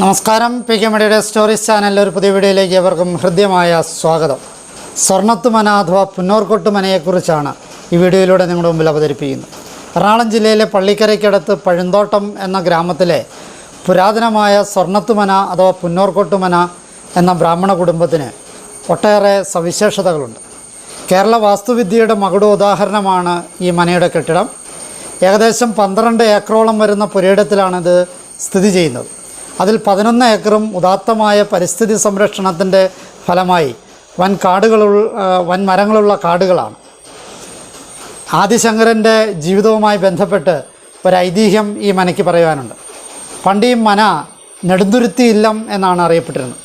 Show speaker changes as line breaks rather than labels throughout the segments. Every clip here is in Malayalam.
നമസ്കാരം. പി കെ മണിയുടെ സ്റ്റോറീസ് ചാനലിൽ ഒരു പുതിയ വീഡിയോയിലേക്ക് ഏവർക്കും ഹൃദ്യമായ സ്വാഗതം. സ്വർണത്തുമന അഥവാ പുന്നോർക്കൊട്ടുമനയെക്കുറിച്ചാണ് ഈ വീഡിയോയിലൂടെ നിങ്ങളുടെ മുമ്പിൽ അവതരിപ്പിക്കുന്നത്. എറണാകുളം ജില്ലയിലെ പള്ളിക്കരയ്ക്കടുത്ത് പഴുന്തോട്ടം എന്ന ഗ്രാമത്തിലെ പുരാതനമായ സ്വർണത്തുമന അഥവാ പുന്നോർക്കൊട്ടുമന എന്ന ബ്രാഹ്മണ കുടുംബത്തിന് ഒട്ടേറെ സവിശേഷതകളുണ്ട്. കേരള വാസ്തുവിദ്യയുടെ മകുട ഉദാഹരണമാണ് ഈ മനയുടെ കെട്ടിടം. ഏകദേശം പന്ത്രണ്ട് ഏക്കറോളം വരുന്ന പുരയിടത്തിലാണിത് സ്ഥിതി ചെയ്യുന്നത്. അതിൽ പതിനൊന്ന് ഏക്കറും ഉദാത്തമായ പരിസ്ഥിതി സംരക്ഷണത്തിന്റെ ഫലമായി വൻ കാടുകളുള്ള വൻ മരങ്ങളുള്ള കാടുകളാണ്. ആദിശങ്കരന്റെ ജീവിതവുമായി ബന്ധപ്പെട്ട് ഒരു ഐതിഹ്യം ഈ മനയ്ക്ക് പറയുവാനുണ്ട്. പണ്ട് ഈ മന നെടുന്തുരുത്തി ഇല്ലം എന്നാണ് അറിയപ്പെട്ടിരുന്നത്.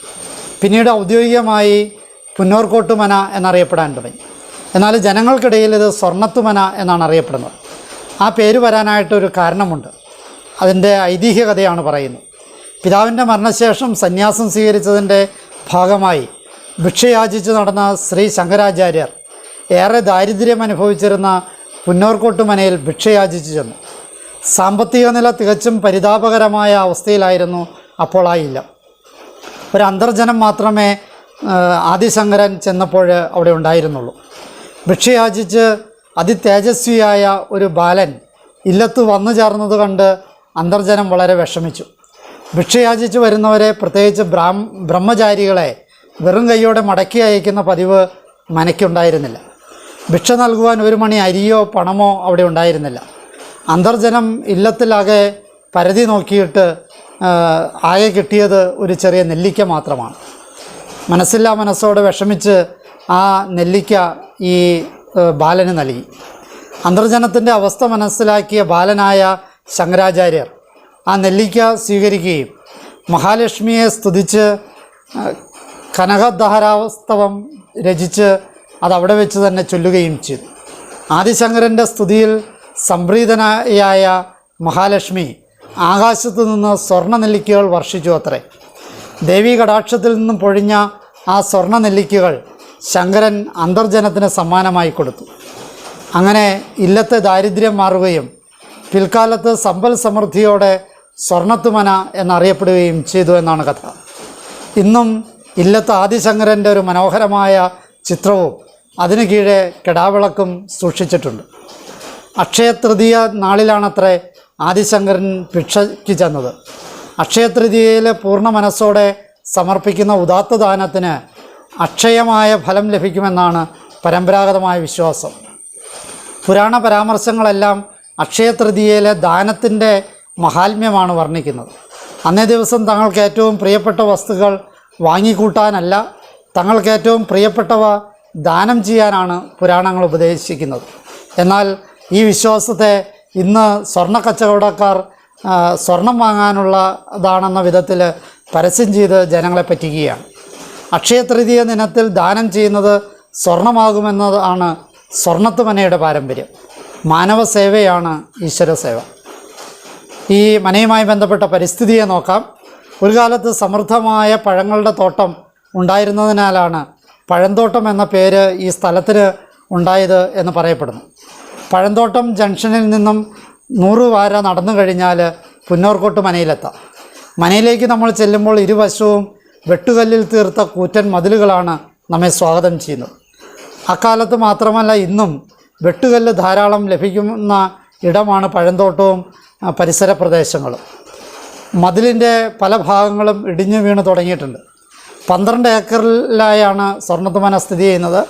പിന്നീട് ഔദ്യോഗികമായി പുന്നോർക്കോട്ട് മന എന്നറിയപ്പെടാൻ തുടങ്ങി. എന്നാൽ ജനങ്ങൾക്കിടയിൽ ഇത് സ്വർണത്തുമന എന്നാണ് അറിയപ്പെടുന്നത്. ആ പേര് വരാനായിട്ടൊരു കാരണമുണ്ട്. അതിന്റെ ഐതിഹ്യ കഥയാണ് പറയുന്നത്. പിതാവിന്റെ മരണശേഷം സന്യാസം സ്വീകരിച്ചതിന്റെ ഭാഗമായി ഭിക്ഷയാചിച്ചു നടന്ന ശ്രീ ശങ്കരാചാര്യർ ഏറെ ദാരിദ്ര്യം അനുഭവിച്ചിരുന്ന പുന്നോർക്കോട്ടുമനയിൽ ഭിക്ഷയാചിച്ചു ചെന്നു. സാമ്പത്തിക നില തികച്ചും പരിതാപകരമായ അവസ്ഥയിലായിരുന്നു അപ്പോൾ ആ ഒരു അന്തർജനം മാത്രമേ ആദിശങ്കരൻ ചെന്നപ്പോൾ അവിടെ ഉണ്ടായിരുന്നുള്ളൂ. ഭിക്ഷയാചിച്ച് അതിതേജസ്വിയായ ഒരു ബാലൻ ഇല്ലത്ത് വന്നു ചേർന്നത് കണ്ട് അന്തർജനം വളരെ വിഷമിച്ചു. ഭിക്ഷയാചിച്ച് വരുന്നവരെ പ്രത്യേകിച്ച് ബ്രാഹ്മ ബ്രഹ്മചാരികളെ വെറും കൈയോടെ മടക്കി അയക്കുന്ന പതിവ് മനയ്ക്കുണ്ടായിരുന്നില്ല. ഭിക്ഷ നൽകുവാൻ ഒരു മണി അരിയോ പണമോ അവിടെ ഉണ്ടായിരുന്നില്ല. അന്തർജനം ഇല്ലത്തിലാകെ പരതി നോക്കിയിട്ട് ആകെ കിട്ടിയത് ഒരു ചെറിയ നെല്ലിക്ക മാത്രമാണ്. മനസ്സില്ലാ മനസ്സോടെ വിഷമിച്ച് ആ നെല്ലിക്ക ഈ ബാലന് നൽകി. അന്തർജനത്തിന്റെ അവസ്ഥ മനസ്സിലാക്കിയ ബാലനായ ശങ്കരാചാര്യർ ആ നെല്ലിക്ക സ്വീകരിക്കുകയും മഹാലക്ഷ്മിയെ സ്തുതിച്ച് ആ, കനകദഹരാവസ്തവം രചിച്ച് അതവിടെ വെച്ച് തന്നെ ചൊല്ലുകയും ചെയ്തു. ആദിശങ്കരന്റെ സ്തുതിയിൽ സംപ്രീതനായ മഹാലക്ഷ്മി ആകാശത്തു നിന്ന് സ്വർണ നെല്ലിക്കകൾ വർഷിച്ചു അത്രേ. ദേവീ കടാക്ഷത്തിൽ നിന്നും പൊഴിഞ്ഞ ആ സ്വർണ നെല്ലിക്കകൾ ശങ്കരൻ അന്തർജനത്തിന് സമ്മാനമായി കൊടുത്തു. അങ്ങനെ ഇല്ലത്തെ ദാരിദ്ര്യം മാറുകയും പിൽക്കാലത്ത് സമ്പൽ സമൃദ്ധിയോടെ സ്വർണത്തുമന എന്നറിയപ്പെടുകയും ചെയ്തു എന്നാണ് കഥ. ഇന്നും ഇല്ലത്ത് ആദിശങ്കരന്റെ ഒരു മനോഹരമായ ചിത്രവും അതിനു കീഴെ കെടാവിളക്കും സൂക്ഷിച്ചിട്ടുണ്ട്. അക്ഷയതൃതീയ നാളിലാണത്രേ ആദിശങ്കരൻ ഭിക്ഷയ്ക്ക് ചെന്നത്. അക്ഷയതൃതീയയിലെ പൂർണ മനസ്സോടെ സമർപ്പിക്കുന്ന ഉദാത്ത ദാനത്തിന് അക്ഷയമായ ഫലം ലഭിക്കുമെന്നാണ് പരമ്പരാഗതമായ വിശ്വാസം. പുരാണ പരാമർശങ്ങളെല്ലാം അക്ഷയതൃതീയയിലെ ദാനത്തിന്റെ മഹാത്മ്യമാണ് വർണിക്കുന്നത്. അന്നേ ദിവസം തങ്ങൾക്ക് ഏറ്റവും പ്രിയപ്പെട്ട വസ്തുക്കൾ വാങ്ങിക്കൂട്ടാനല്ല തങ്ങൾക്ക് ഏറ്റവും പ്രിയപ്പെട്ടവ ദാനം ചെയ്യാനാണ് പുരാണങ്ങൾ ഉപദേശിക്കുന്നത്. എന്നാൽ ഈ വിശ്വാസത്തെ ഇന്ന് സ്വർണ കച്ചവടക്കാർ സ്വർണം വാങ്ങാനുള്ളതാണെന്ന വിധത്തിൽ പരസ്യം ചെയ്ത് ജനങ്ങളെ പറ്റിക്കുകയാണ്. അക്ഷയതൃതീയ ദിനത്തിൽ ദാനം ചെയ്യുന്നത് സ്വർണമാകുമെന്നതാണ് സ്വർണത്തുമനയുടെ പാരമ്പര്യം. മാനവ സേവയാണ് ഈശ്വര സേവ. ഈ മനയുമായി ബന്ധപ്പെട്ട പരിസ്ഥിതിയെ നോക്കാം. ഒരു കാലത്ത് സമൃദ്ധമായ പഴങ്ങളുടെ തോട്ടം ഉണ്ടായിരുന്നതിനാലാണ് പഴന്തോട്ടം എന്ന പേര് ഈ സ്ഥലത്തിന് ഉണ്ടായത് എന്ന് പറയപ്പെടുന്നു. പഴന്തോട്ടം ജംഗ്ഷനിൽ നിന്നും നൂറ് വാര നടന്നു കഴിഞ്ഞാൽ പുന്നോർക്കോട്ട് മനയിലെത്താം. മനയിലേക്ക് നമ്മൾ ചെല്ലുമ്പോൾ ഇരുവശവും വെട്ടുകല്ലിൽ തീർത്ത കൂറ്റൻ മതിലുകളാണ് നമ്മെ സ്വാഗതം ചെയ്യുന്നത്. അക്കാലത്ത് മാത്രമല്ല ഇന്നും വെട്ടുകല്ല് ധാരാളം ലഭിക്കുന്ന ഇടമാണ് പഴന്തോട്ടവും പരിസര പ്രദേശങ്ങളും. മതിലിന്റെ പല ഭാഗങ്ങളും ഇടിഞ്ഞു വീണ് തുടങ്ങിയിട്ടുണ്ട്. പന്ത്രണ്ട് ഏക്കറിലായാണ് സ്വർണത്തുമന സ്ഥിതി ചെയ്യുന്നത്.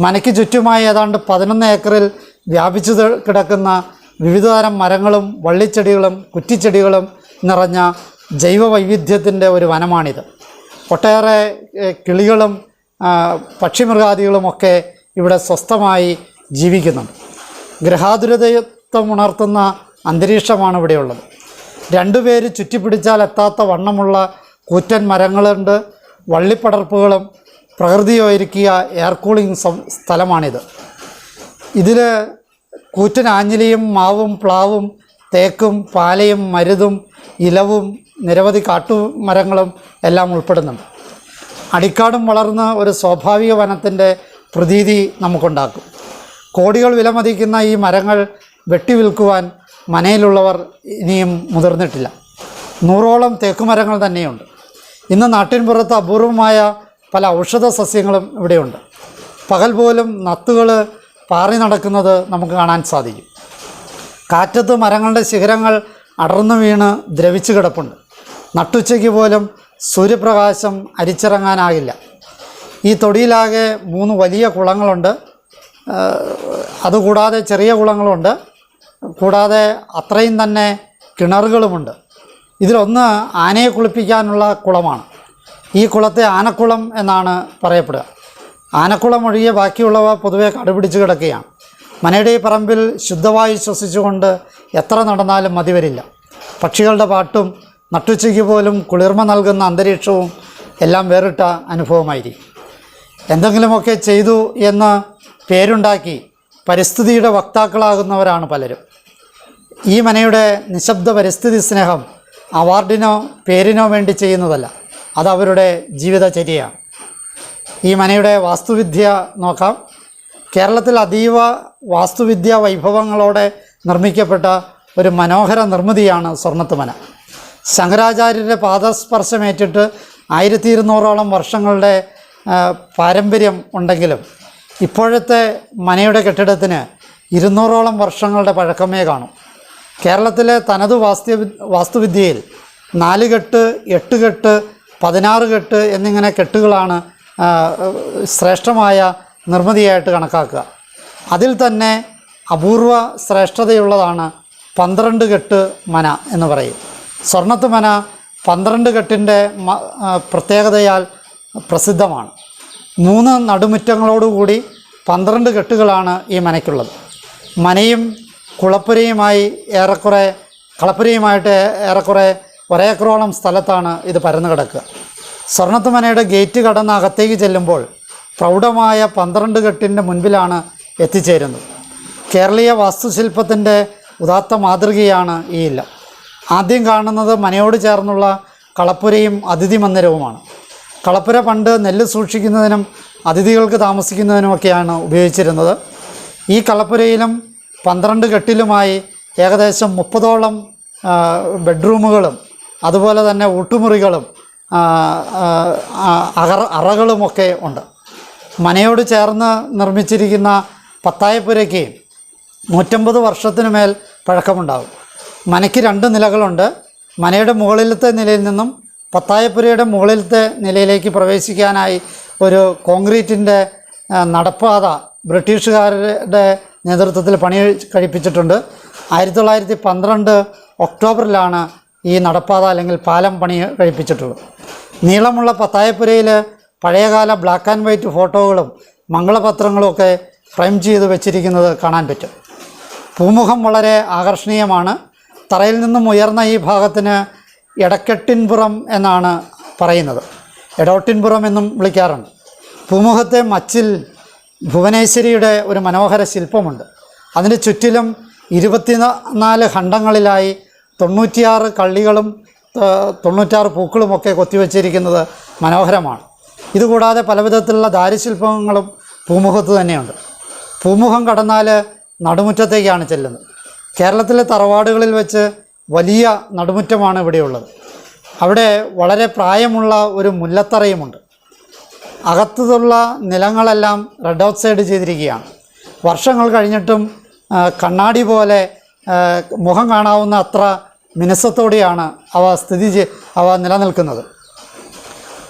മനയ്ക്ക് ചുറ്റുമായി ഏതാണ്ട് പതിനൊന്ന് ഏക്കറിൽ വ്യാപിച്ചു കിടക്കുന്ന വിവിധതരം മരങ്ങളും വള്ളിച്ചെടികളും കുറ്റിച്ചെടികളും നിറഞ്ഞ ജൈവ വൈവിധ്യത്തിന്റെ ഒരു വനമാണിത്. ഒട്ടേറെ കിളികളും പക്ഷിമൃഗാദികളുമൊക്കെ ഇവിടെ സ്വസ്ഥമായി ജീവിക്കുന്നുണ്ട്. ഗൃഹാതുരതത്വം ഉണർത്തുന്ന അന്തരീക്ഷമാണ് ഇവിടെയുള്ളത്. രണ്ടുപേര് ചുറ്റിപ്പിടിച്ചാൽ എത്താത്ത വണ്ണമുള്ള കൂറ്റൻ മരങ്ങളുണ്ട്. വള്ളിപ്പടർപ്പുകളും പ്രകൃതിയോ ഇരിക്കുക എയർ കൂളിംഗ് സ്ഥലമാണിത്. ഇതിൽ കൂറ്റൻ ആഞ്ഞിലിയും മാവും പ്ലാവും തേക്കും പാലയും മരുതും ഇലവും നിരവധി കാട്ടുമരങ്ങളും എല്ലാം ഉൾപ്പെടുന്നുണ്ട്. അടിക്കാടും വളർന്ന ഒരു സ്വാഭാവിക വനത്തിന്റെ പ്രതീതി നമുക്കുണ്ടാക്കും. കോടികൾ വിലമതിക്കുന്ന ഈ മരങ്ങൾ വെട്ടിവിൽക്കുവാൻ മനയിലുള്ളവർ ഇനിയും മുതിർന്നിട്ടില്ല. നൂറോളം തേക്കുമരങ്ങൾ തന്നെയുണ്ട്. ഇന്ന് നാട്ടിൻപുറത്ത് അപൂർവമായ പല ഔഷധ സസ്യങ്ങളും ഇവിടെയുണ്ട്. പകൽ പോലും നത്തുകൾ പാറി നടക്കുന്നത് നമുക്ക് കാണാൻ സാധിക്കും. കാറ്റത്ത് മരങ്ങളുടെ ശിഖരങ്ങൾ അടർന്നു വീണ് ദ്രവിച്ചു കിടപ്പുണ്ട്. നട്ടുച്ചയ്ക്ക് പോലും സൂര്യപ്രകാശം അരിച്ചിറങ്ങാനാകില്ല. ഈ തൊടിയിലാകെ മൂന്ന് വലിയ കുളങ്ങളുണ്ട്. അതുകൂടാതെ ചെറിയ കുളങ്ങളുണ്ട്. കൂടാതെ അത്രയും തന്നെ കിണറുകളുമുണ്ട്. ഇതിലൊന്ന് ആനയെ കുളിപ്പിക്കാനുള്ള കുളമാണ്. ഈ കുളത്തെ ആനക്കുളം എന്നാണ് പറയപ്പെടുക. ആനക്കുളം ഒഴികെ ബാക്കിയുള്ളവ പൊതുവെ കടുപിടിച്ച് കിടക്കുകയാണ്. മനയുടെ ഈ പറമ്പിൽ ശുദ്ധവായു ശ്വസിച്ചുകൊണ്ട് എത്ര നടന്നാലും മതി വരില്ല. പക്ഷികളുടെ പാട്ടും നട്ടുച്ചയ്ക്ക് പോലും കുളിർമ നൽകുന്ന അന്തരീക്ഷവും എല്ലാം വേറിട്ട അനുഭവമായിരിക്കും. എന്തെങ്കിലുമൊക്കെ ചെയ്തു എന്ന് പേരുണ്ടാക്കി പരിസ്ഥിതിയുടെ വക്താക്കളാകുന്നവരാണ് പലരും. ഈ മനയുടെ നിശബ്ദ പരിസ്ഥിതി സ്നേഹം അവാർഡിനോ പേരിനോ വേണ്ടി ചെയ്യുന്നതല്ല. അത് അവരുടെ ജീവിതചര്യയാണ്. ഈ മനയുടെ വാസ്തുവിദ്യ നോക്കാം. കേരളത്തിൽ അതീവ വാസ്തുവിദ്യ വൈഭവങ്ങളോടെ നിർമ്മിക്കപ്പെട്ട ഒരു മനോഹര നിർമ്മിതിയാണ് സ്വർണത്തുമന ശങ്കരാചാര്യരുടെ പാദസ്പർശമേറ്റിട്ട് ആയിരത്തി ഇരുന്നൂറോളം വർഷങ്ങളുടെ പാരമ്പര്യം ഉണ്ടെങ്കിലും ഇപ്പോഴത്തെ മനയുടെ കെട്ടിടത്തിന് ഇരുന്നൂറോളം വർഷങ്ങളുടെ പഴക്കമേ കാണും. കേരളത്തിലെ തനത് വാസ്തു വാസ്തുവിദ്യയിൽ നാലുകെട്ട് എട്ടുകെട്ട് എട്ട് കെട്ട് പതിനാറ് കെട്ട് എന്നിങ്ങനെ കെട്ടുകളാണ് ശ്രേഷ്ഠമായ നിർമ്മിതിയായിട്ട് കണക്കാക്കുക. അതിൽ തന്നെ അപൂർവ ശ്രേഷ്ഠതയുള്ളതാണ് പന്ത്രണ്ട് കെട്ട് മന എന്ന് പറയും. സ്വർണത്ത് മന പന്ത്രണ്ട് കെട്ടിന്റെ പ്രത്യേകതയാൽ പ്രസിദ്ധമാണ്. മൂന്ന് നടുമുറ്റങ്ങളോടുകൂടി പന്ത്രണ്ട് കെട്ടുകളാണ് ഈ മനയ്ക്കുള്ളത്. മനയും കുളപ്പുരയുമായി ഏറെക്കുറെ കളപ്പുരയുമായിട്ട് ഏറെക്കുറെ ഒരേക്കറോളം സ്ഥലത്താണ് ഇത് പരന്നു കിടക്കുക. സ്വർണത്ത് മനയുടെ ഗേറ്റ് കടന്ന് അകത്തേക്ക് ചെല്ലുമ്പോൾ പ്രൗഢമായ പന്ത്രണ്ട് കെട്ടിന്റെ മുൻപിലാണ് എത്തിച്ചേരുന്നത്. കേരളീയ വാസ്തുശില്പത്തിന്റെ ഉദാത്ത മാതൃകയാണ് ഈ ഇല്ല ആദ്യം കാണുന്നത് മനയോട് ചേർന്നുള്ള കളപ്പുരയും അതിഥി മന്ദിരവുമാണ്. കളപ്പുര പണ്ട് നെല്ല് സൂക്ഷിക്കുന്നതിനും അതിഥികൾക്ക് താമസിക്കുന്നതിനുമൊക്കെയാണ് ഉപയോഗിച്ചിരുന്നത്. ഈ കളപ്പുരയിലും പന്ത്രണ്ട് കെട്ടിലുമായി ഏകദേശം മുപ്പതോളം ബെഡ്റൂമുകളും അതുപോലെ തന്നെ ഊട്ടുമുറികളും അറ അറകളുമൊക്കെ ഉണ്ട്. മനയോട് ചേർന്ന് നിർമ്മിച്ചിരിക്കുന്ന പത്തായപ്പുരയ്ക്ക് നൂറ്റമ്പത് വർഷത്തിനു മേൽ പഴക്കമുണ്ടാകും. മനയ്ക്ക് രണ്ട് നിലകളുണ്ട്. മനയുടെ മുകളിലത്തെ നിലയിൽ നിന്നും പത്തായപ്പുരയുടെ മുകളിലത്തെ നിലയിലേക്ക് പ്രവേശിക്കാനായി ഒരു കോൺക്രീറ്റിന്റെ നടപ്പാത ബ്രിട്ടീഷുകാരുടെ നേതൃത്വത്തിൽ പണി കഴിപ്പിച്ചിട്ടുണ്ട്. ആയിരത്തി തൊള്ളായിരത്തി പന്ത്രണ്ട് ഒക്ടോബറിലാണ് ഈ നടപ്പാത അല്ലെങ്കിൽ പാലം പണി കഴിപ്പിച്ചിട്ടുള്ളത്. നീളമുള്ള പത്തായപ്പുരയിൽ പഴയകാല ബ്ലാക്ക് ആൻഡ് വൈറ്റ് ഫോട്ടോകളും മംഗളപത്രങ്ങളും ഒക്കെ ഫ്രെയിം ചെയ്ത് വെച്ചിരിക്കുന്നത് കാണാൻ പറ്റും. പൂമുഖം വളരെ ആകർഷണീയമാണ്. തറയിൽ നിന്നും ഉയർന്ന ഈ ഭാഗത്തിന് എടക്കെട്ടിൻപുറം എന്നാണ് പറയുന്നത്. എടോട്ടിൻപുറം എന്നും വിളിക്കാറുണ്ട്. പൂമുഖത്തെ മച്ചിൽ ഭുവനേശ്വരിയുടെ ഒരു മനോഹര ശില്പമുണ്ട്. അതിന് ചുറ്റിലും ഇരുപത്തിനാല് ഖണ്ഡങ്ങളിലായി തൊണ്ണൂറ്റിയാറ് കള്ളികളും തൊണ്ണൂറ്റാറ് പൂക്കളുമൊക്കെ കൊത്തിവെച്ചിരിക്കുന്നത് മനോഹരമാണ്. ഇതുകൂടാതെ പലവിധത്തിലുള്ള ദാരുശില്പങ്ങളും പൂമുഖത്ത് തന്നെയുണ്ട്. പൂമുഖം കടന്നാൽ നടുമുറ്റത്തേക്കാണ് ചെല്ലുന്നത്. കേരളത്തിലെ തറവാടുകളിൽ വെച്ച് വലിയ നടുമുറ്റമാണ് ഇവിടെയുള്ളത്. അവിടെ വളരെ പ്രായമുള്ള ഒരു മുല്ലത്തറയുമുണ്ട്. അകത്തുള്ള നിലങ്ങളെല്ലാം റെഡ് ഔട്ട്സൈഡ് ചെയ്തിരിക്കുകയാണ്. വർഷങ്ങൾ കഴിഞ്ഞിട്ടും കണ്ണാടി പോലെ മുഖം കാണാവുന്ന അത്ര മിനുസത്തോടെയാണ് അവ സ്ഥിതി അവ നിലനിൽക്കുന്നത്.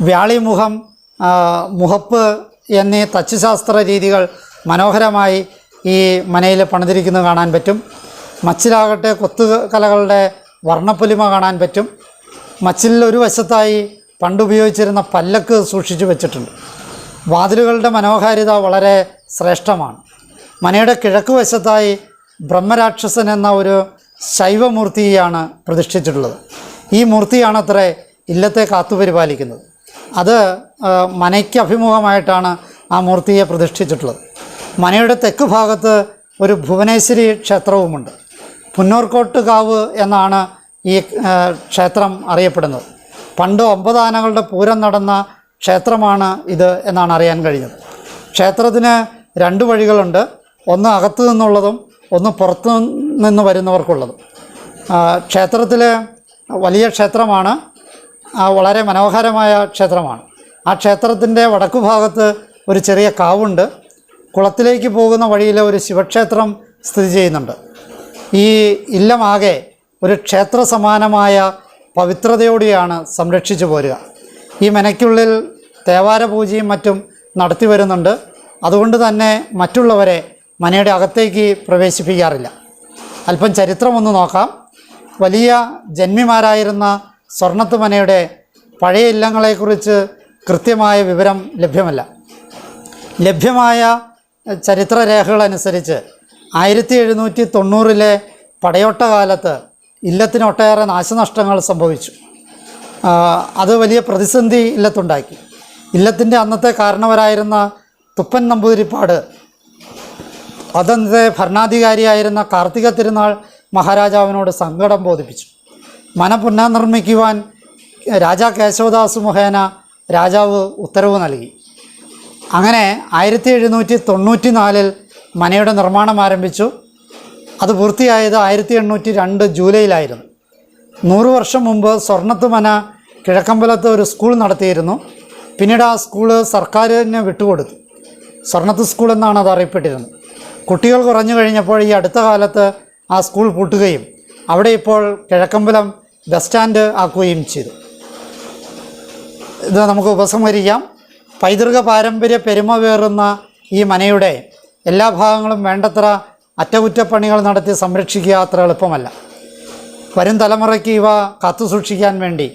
വ്യാളിമുഖം മുഖപ്പ് എന്നീ തച്ചുശാസ്ത്ര രീതികൾ മനോഹരമായി ഈ മനയിൽ പണിതിരിക്കുന്നത് കാണാൻ പറ്റും. മച്ചിലാകട്ടെ കൊത്തു കലകളുടെ വർണപ്പൊലിമ കാണാൻ പറ്റും. മച്ചിലിൽ ഒരു വശത്തായി പണ്ടുപയോഗിച്ചിരുന്ന പല്ലക്ക് സൂക്ഷിച്ചു വെച്ചിട്ടുണ്ട്. വാതിലുകളുടെ മനോഹാരിത വളരെ ശ്രേഷ്ഠമാണ്. മനയുടെ കിഴക്ക് വശത്തായി ബ്രഹ്മരാക്ഷസൻ എന്ന ഒരു ശൈവമൂർത്തിയാണ് പ്രതിഷ്ഠിച്ചിട്ടുള്ളത്. ഈ മൂർത്തിയാണ് മൂർത്തിയാണത്രേ ഇല്ലത്തെ കാത്തുപരിപാലിക്കുന്നത് അത് മനയ്ക്ക് അഭിമുഖമായിട്ടാണ് ആ മൂർത്തിയെ പ്രതിഷ്ഠിച്ചിട്ടുള്ളത്. മനയുടെ തെക്ക് ഭാഗത്ത് ഒരു ഭുവനേശ്വരി ക്ഷേത്രവുമുണ്ട്. പുന്നൂർക്കോട്ട് കാവ് എന്നാണ് ഈ ക്ഷേത്രം അറിയപ്പെടുന്നത്. പണ്ട് ഒമ്പത് ആനകളുടെ പൂരം നടന്ന ക്ഷേത്രമാണ് ഇത് എന്നാണ് അറിയാൻ കഴിഞ്ഞത് ക്ഷേത്രത്തിന് രണ്ട് വഴികളുണ്ട്. ഒന്ന് അകത്തു നിന്നുള്ളതും ഒന്ന് പുറത്തു നിന്ന് വരുന്നവർക്കുള്ളതും. ക്ഷേത്രത്തിൽ വലിയ ക്ഷേത്രമാണ്. വളരെ മനോഹരമായ ക്ഷേത്രമാണ്. ആ ക്ഷേത്രത്തിന്റെ വടക്കു ഭാഗത്ത് ഒരു ചെറിയ കാവുണ്ട്. കുളത്തിലേക്ക് പോകുന്ന വഴിയിൽ ഒരു ശിവക്ഷേത്രം സ്ഥിതി ചെയ്യുന്നുണ്ട്. ഈ ഇല്ലമാകെ ഒരു ക്ഷേത്ര സമാനമായ പവിത്രതയോടെയാണ് സംരക്ഷിച്ചു പോരുക. ഈ മനയ്ക്കുള്ളിൽ തേവാര പൂജയും മറ്റും നടത്തി വരുന്നുണ്ട്. അതുകൊണ്ട് തന്നെ മറ്റുള്ളവരെ മനയുടെ അകത്തേക്ക് പ്രവേശിപ്പിക്കാറില്ല. അല്പം ചരിത്രമൊന്ന് നോക്കാം. വലിയ ജന്മിമാരായിരുന്ന സ്വർണത്ത് മനയുടെ പഴയ ഇല്ലങ്ങളെക്കുറിച്ച് കൃത്യമായ വിവരം ലഭ്യമല്ല. ലഭ്യമായ ചരിത്രരേഖകളനുസരിച്ച് ആയിരത്തി എഴുന്നൂറ്റി തൊണ്ണൂറിലെ പടയോട്ട കാലത്ത് ഇല്ലത്തിന് ഒട്ടേറെ നാശനഷ്ടങ്ങൾ സംഭവിച്ചു. അത് വലിയ പ്രതിസന്ധി ഇല്ലത്തുണ്ടാക്കി. ഇല്ലത്തിന്റെ അന്നത്തെ കാരണവരായിരുന്ന തുപ്പൻ നമ്പൂതിരിപ്പാട് അതന്നത്തെ ഭരണാധികാരിയായിരുന്ന കാർത്തിക തിരുനാൾ മഹാരാജാവിനോട് സങ്കടം ബോധിപ്പിച്ചു. മന പുനർനിർമ്മിക്കുവാൻ രാജാ കേശവദാസ് മുഖേന രാജാവ് ഉത്തരവ് നൽകി. അങ്ങനെ ആയിരത്തി എഴുന്നൂറ്റി തൊണ്ണൂറ്റി നാലിൽ മനയുടെ നിർമ്മാണം ആരംഭിച്ചു. അത് പൂർത്തിയായത് ആയിരത്തി എണ്ണൂറ്റി രണ്ട് ജൂലൈയിലായിരുന്നു. നൂറു വർഷം മുമ്പ് സ്വർണത്ത് മന കിഴക്കമ്പലത്ത് ഒരു സ്കൂൾ നടത്തിയിരുന്നു. പിന്നീട് ആ സ്കൂൾ സർക്കാരിന് വിട്ടുകൊടുത്തു. സ്വർണത്ത് സ്കൂൾ എന്നാണ് അത് അറിയപ്പെട്ടിരുന്നത്. കുട്ടികൾ കുറഞ്ഞു കഴിഞ്ഞപ്പോൾ ഈ അടുത്ത കാലത്ത് ആ സ്കൂൾ പൂട്ടുകയും അവിടെ ഇപ്പോൾ കിഴക്കമ്പലം ബസ് സ്റ്റാൻഡ് ആക്കുകയും ചെയ്തു. ഇത് നമുക്ക് ഉപസംഹരിക്കാം. പൈതൃക പാരമ്പര്യ പെരുമ പേറുന്ന ഈ മനയുടെ എല്ലാ ഭാഗങ്ങളും വേണ്ടത്ര അറ്റകുറ്റപ്പണികൾ നടത്തി സംരക്ഷിക്കുക അത്ര എളുപ്പമല്ല. വരും തലമുറയ്ക്ക് ഇവ കാത്തു സൂക്ഷിക്കാൻ വേണ്ടി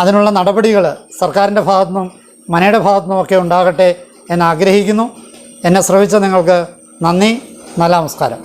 അതിനുള്ള നടപടികൾ സർക്കാരിന്റെ ഭാഗത്തുനിന്നും മനയുടെ ഭാഗത്തുനിന്നും ഒക്കെ ഉണ്ടാകട്ടെ എന്ന് ആഗ്രഹിക്കുന്നു. എന്നെ ശ്രവിച്ച നിങ്ങൾക്ക് നന്ദി നല്ല നമസ്കാരം.